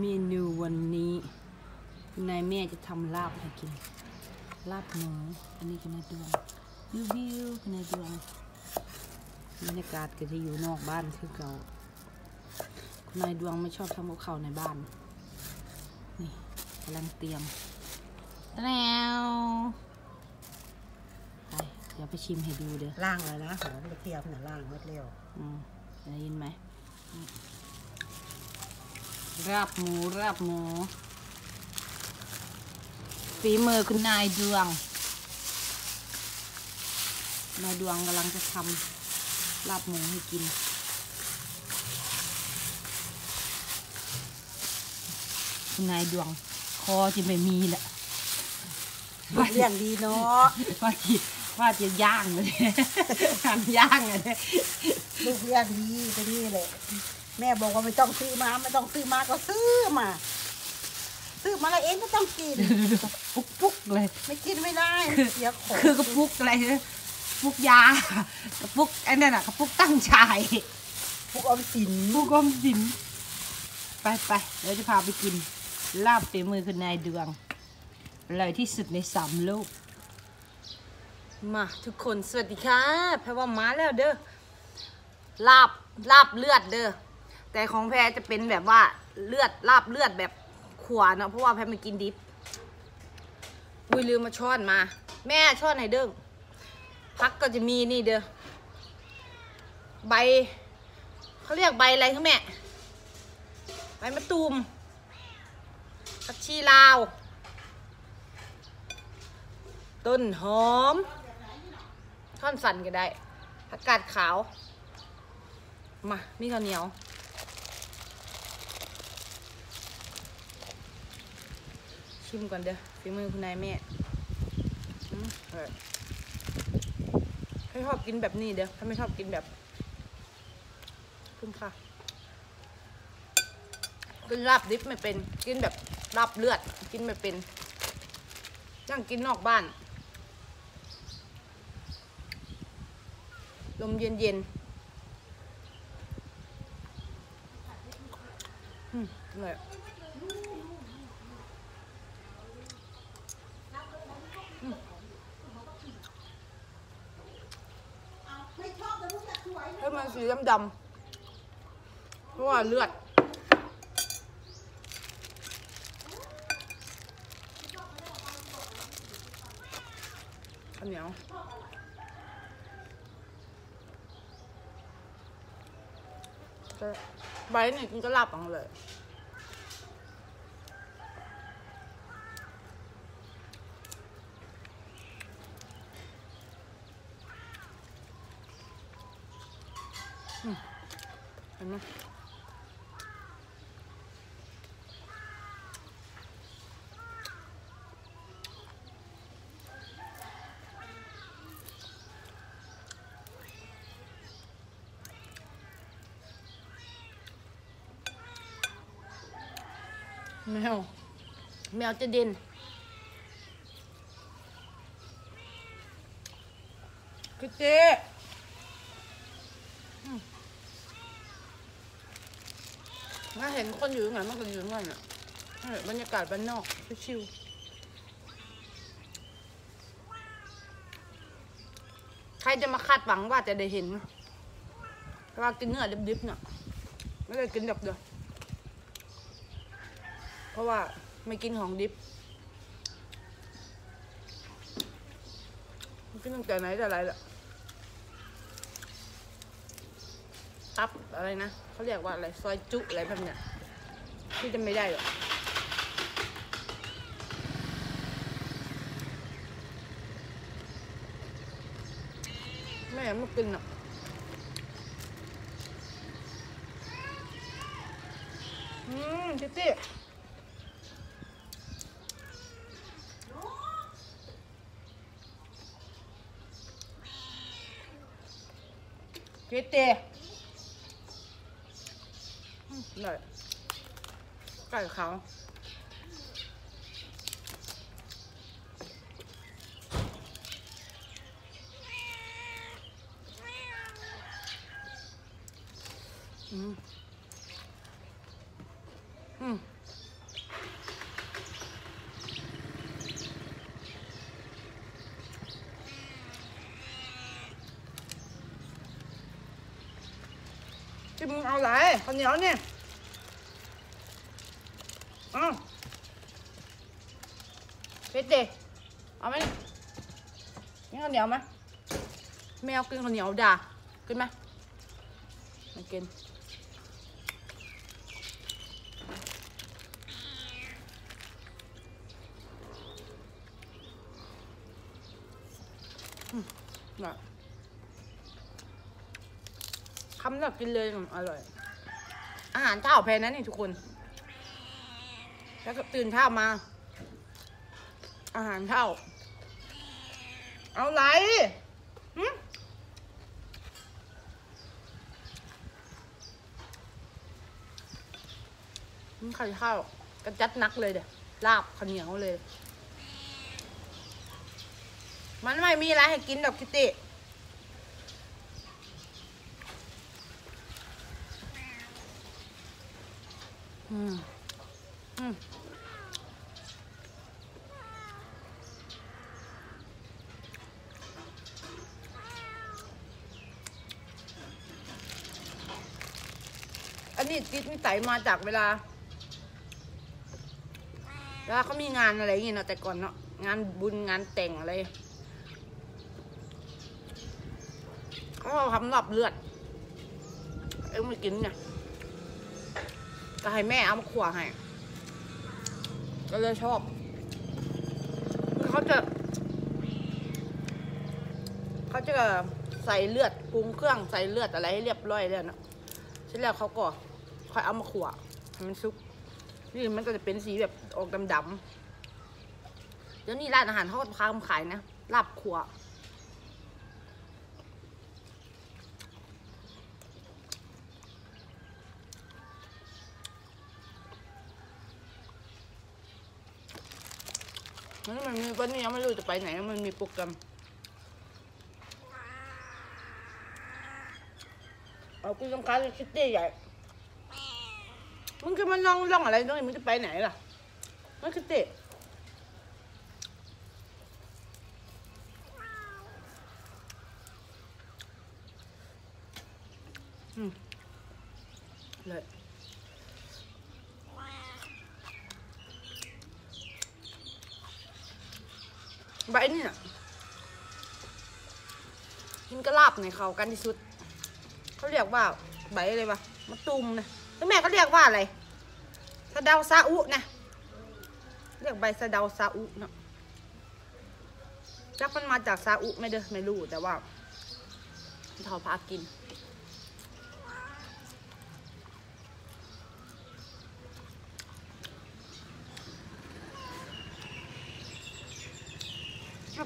เมนูวันนี้คุณนายแม่จะทำลาบให้กิน ลาบหมูอันนี้คุณนายดวงวิววิวคุณนายดวงบรรยากาศก็จะอยู่นอกบ้านคือเก่าคุณนายดวงไม่ชอบทำกับข้าวในบ้าน นี่กำลังเตรียมแล้วไปเดี๋ยวไปชิมให้ดูเด้อล่างเลยนะหอมกระเทียมน่ะล่างหมดเร็วอืมได้ยินไหม ราบหมูราบหมูฝีมือคุณนายดวงนายดวงกำลังจะทำลาบหมูให้กิน คุณนายดวง คอจะไม่มีแหละลูกเลี้ยงดีเนาะว่าจะว่าจะย่างเลยทำย่างเลยลูกเลี้ยงดีก็นี่แหละ แม่บอกว่าไม่ต้องซื้อมาไม่ต้องซื้อมาก็ซื้อมา ซื้อมาแล้วเองก็ต้องกิน ปุ๊กปุ๊กเลย ไม่กินไม่ได้เสียของคือกระปุกอะไรนะกระปุกยากระปุกไอ้นั่นน่ะกระปุกตั้งชายพวกออมสินกระปุกออมสิน ไปไปเดี๋ยวจะพาไปกิน ลาบฝีมือคุณนายดวงอร่อยที่สุดในสามโลกมาทุกคนสวัสดีค่ะแพรว่ามาแล้วเด้อลาบลาบเลือดเด้อ แต่ของแพรจะเป็นแบบว่าเลือดลาบเลือดแบบขวเนะเพราะว่าแพรไม่กินดิบอุ้ยลืมมาช้อนมา แม่ช้อนไหนเด้อพักก็จะมีนี่เด้อใบเขาเรียกใบอะไรคะแม่ใบมะตูมผักชีลาว ต้นหอมท่อนสันก็ได้ผักกาดขาว มา มีข้าวเหนียว ชิมก่อนเด้อฝีมือคุณนายแม่อืมอร่อยให้ชอบกินแบบนี้เด้อถ้าไม่ชอบกินแบบขึ้นค่ะกินลาบดิบไม่เป็น กินแบบลาบเลือด กินไม่เป็นนั่งกินนอกบ้าน ลมเย็นเย็นๆอืมอร่อย ให้มันสีดำดำเพราะว่าเลือด ข้าวเหนียวใบนี่กินก็หลับเอังเลย เห็นไหมแมว แมวจะเด่นคือเจ๊อืม ถ้าเห็นคนอยู่ตรงไหนมันก็อยู่ตรงนั้นอะบรรยากาศบ้านนอกชิวๆใครจะมาคาดหวังว่าจะได้เห็นว่ากินเนื้อดิบๆเนี่ยไม่ได้กินแบบเดียวเพราะว่าไม่กินของดิบกินตั้งแต่ไหนแต่ไรละ ตับอะไรนะเขาเรียกว่าอะไรซอยจุอะไรแบบเนี้ยที่จะไม่ได้หรอกแม่ไม่กินอะอืมจิ๊ดจิ๊ดเกเต ร่อยไก่เขาอืมอืมกินเอาไหลข้าวเหนียวเนี่ย อ้าเพชรเดเอาไหมนี่ข้าวเหนียวไหมแมวกินข้าวเหนียวด่ากินไหมไม่กินน่ะคำแรกกินเลยอืมอร่อย อาหารเช้าแพงนะนี่ทุกคน แล้วก็ตื่นเช้ามา อาหารเช้า เอาไหนหึนี่ไข่ข้าวกระจัดนักเลยเดี๋ยลาบข้าวเหนียวเลย มันไม่มีอะไรให้กินดอกคิตตี้อืม อันนี้ติดนิสัยมาจากเวลาเวลาเขามีงานอะไรอย่างเงี้ยเนาะแต่ก่อนเนาะงานบุญงานแต่งอะไรเขาเอาทำหลับเลือด เอ็งไม่กินเนี่ยก็ให้แม่เอามาขวาให้ ก็เลยชอบคือเขาจะ เขาจะใส่เลือดปรุงเครื่องใส่เลือดอะไรให้เรียบร้อยแล้วนะเสร็จแล้วเขาก็ค่อยเอามาขวาให้มันซุก นี่มันก็จะเป็นสีแบบออกดำๆเดี๋ยวนี้ร้านอาหารเขาก็พามาขายนะลาบขว มันมันมีวันนี้ยังไม่รู้จะไปไหนมันมีโปรแกรมเอากูต้องการคิตตี้ใหญ่ มึงจะมาลองลองอะไรตรงนี้มึงจะไปไหนล่ะมันคิตตี้อืมเลย ใบนี่น่ะกินกระลาบในเขากันที่สุด เขาเรียกว่าใบอะไรวะมะตุมนะแล้วแม่เขาเรียกว่าอะไรสะเดาซาอุนะเรียกใบสะเดาซาอุเนาะจักมันมาจากซาอุไม่เด้อไม่รู้แต่ว่าเขาพากิน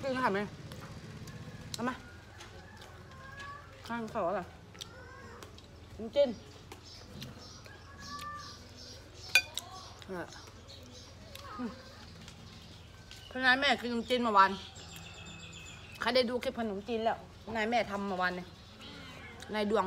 กินค่ะไหมเอามาข้างเขาอะไรน้ำจิ้นอะอืมเพราะนายแม่กินขนมจีนเมาวันใครได้ดูคลิปขนมจีนแล้ว นายแม่ทำเมาวันเนี่ยนายดวง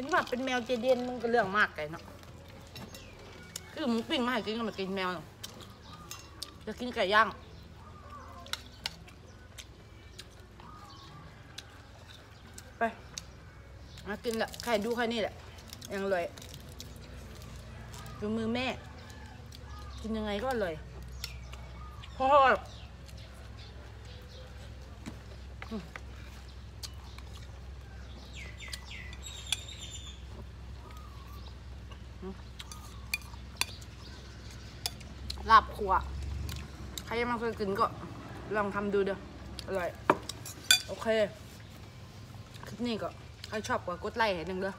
ห็นว่าเป็นแมวเจเดียนมึงก็เรื่องมากไกเนาะคือหมูปิ้งมาให้กินก็มากินแมวจะกินไก่ย่างไปมากินละใครดูใครนี่แหละยังเลยดูมือแม่ กินยังไงก็อร่อยพ่อ ลาบขัว ใครยังไม่เคยกินก็ลองทำดูเด้ออร่อย โอเค คลิปนี้ก็ใครชอบก็กดไลค์ให้หนึ่งเด้อ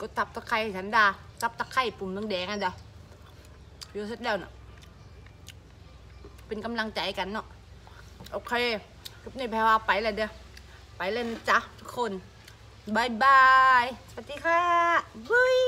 กดตับตะไคร้ฉันดาตับตะไคร้ปุ่มแดงอันเด้อเดี๋ยวเสร็จแล้วเนาะเป็นกำลังใจกันเนาะโอเค คลิปนี้แพรว่าไปเลยเด้อไปเลยนจ๊ะทุกคนบายบาย สวัสดีค่ะบุย